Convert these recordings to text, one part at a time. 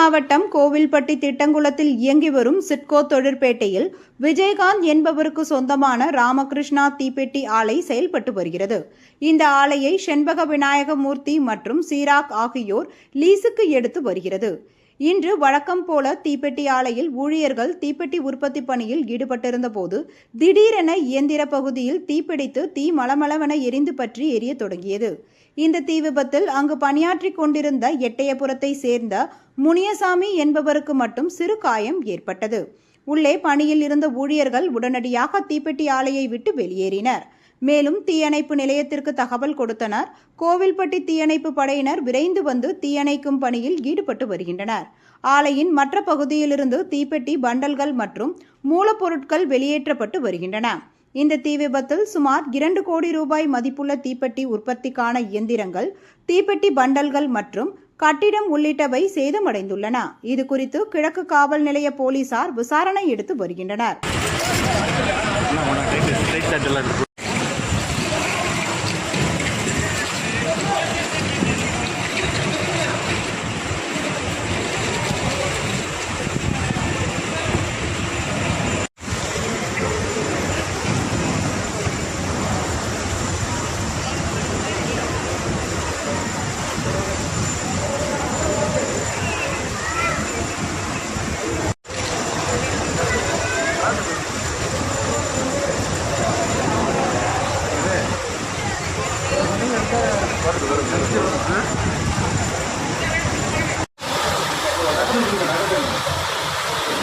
மாவட்டம் கோவில்பட்டி திட்டங்குளத்தில் இயங்கி வரும் சிட்கோ தொழிற்பேட்டையில் விஜயகாந்த் என்பவருக்கு சொந்தமான ராமகிருஷ்ணா தீப்பெட்டி ஆலை செயல்பட்டு வருகிறது. இந்த ஆலையை செண்பக விநாயகமூர்த்தி மற்றும் சீராக் ஆகியோர் லீசுக்கு எடுத்து வருகிறது. இன்று வழக்கம் போல தீப்பெட்டி ஆலையில் ஊழியர்கள் தீப்பெட்டி உற்பத்தி பணியில் ஈடுபட்டிருந்த போது திடீரென இயந்திர பகுதியில் தீப்பிடித்து தீ மளமளவென எரிந்து பற்றி எரிய தொடங்கியது. இந்த தீ விபத்தில் அங்கு பணியாற்றிக் கொண்டிருந்த எட்டயபுரத்தை சேர்ந்த முனியசாமி என்பவருக்கு மட்டும் சிறு காயம் ஏற்பட்டது. உள்ளே பணியில் இருந்த ஊழியர்கள் உடனடியாக தீப்பெட்டி ஆலையை விட்டு வெளியேறினர். மேலும் தீயணைப்பு நிலையத்திற்கு தகவல் கொடுத்தனர். கோவில்பட்டி தீயணைப்பு படையினர் விரைந்து வந்து தீயணைக்கும் பணியில் ஈடுபட்டு வருகின்றனர். ஆலையின் மற்ற பகுதியிலிருந்து தீப்பெட்டி பண்டல்கள் மற்றும் மூலப்பொருட்கள் வெளியேற்றப்பட்டு வருகின்றன. இந்த தீ விபத்தில் சுமார் இரண்டு கோடி ரூபாய் மதிப்புள்ள தீப்பெட்டி உற்பத்திக்கான இயந்திரங்கள் தீப்பெட்டி பண்டல்கள் மற்றும் கட்டிடம் உள்ளிட்டவை சேதமடைந்துள்ளன. இது குறித்து கிழக்கு காவல் நிலைய போலீசார் விசாரணை எடுத்து வருகின்றனர்.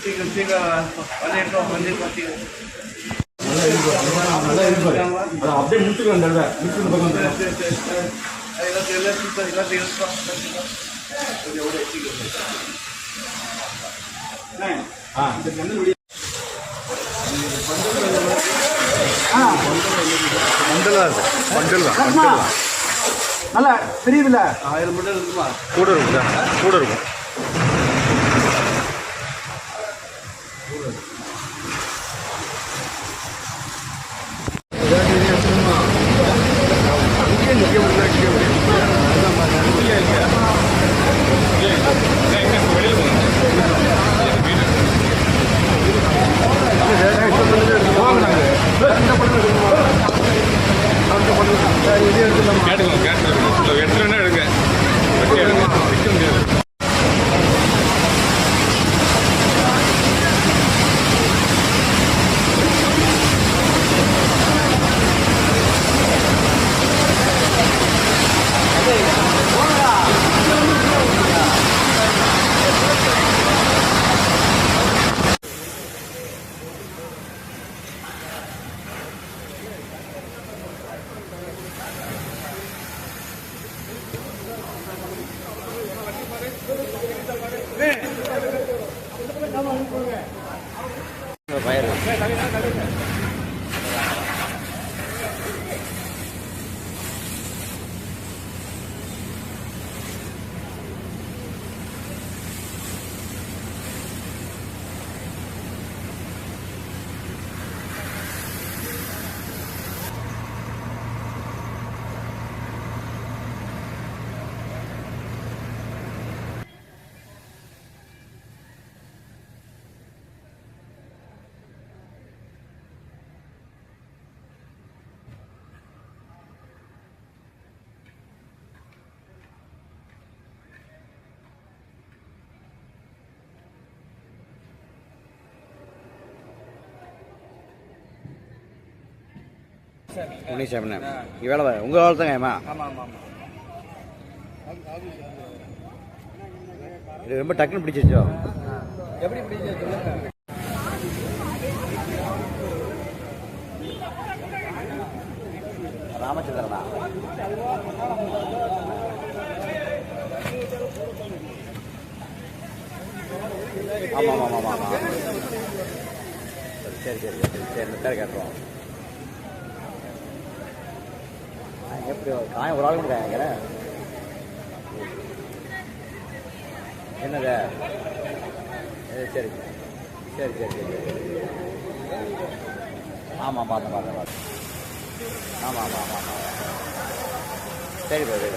சீக்கிரம் சீக்கிரம் பண்ணிட்டோம் பண்ணிட்டோம் சீக்கிரம். நல்லா இருப்பாரு அதை அப்படியே முடிச்சுக்க வேண்டாம் முடிச்சுட்டு பக்கம். எல்லாத்தையும் எல்லாத்தையும் எல்லாத்தையும் எடுத்துட்டோம். கொஞ்சம் விடு, சீக்கிரம். ஆ. மண்டல் தான் நல்லா தெரியுதுல்ல? ஆயிரம் மட்டும் இருக்குமா? கூட இருக்கும் சார் கூட இருக்கும். വയറ് இங்கே வேலை. பாரு. உங்க வேலை தாங்க ஏமா இது ரொம்ப டக்குன்னு பிடிச்சிச்சோ எப்படி பிடிச்சது சொல்லுங்க. ராமச்சந்திரனா? ஆமாம் ஆமாம் ஆமாம் ஆமாம் சரி சரி சரி. சரி இந்த பேர் கேட்டுருவோம். எப்படி காயம் ஒரு ஆள் கூட காயம் என்னது? சரி. சரி சரி சரி சரி. ஆமாம் பார்த்தேன் பார்த்தேன் பார்த்தேன் ஆமாம் ஆமாம் ஆமாம் ஆமாம் சரி சரி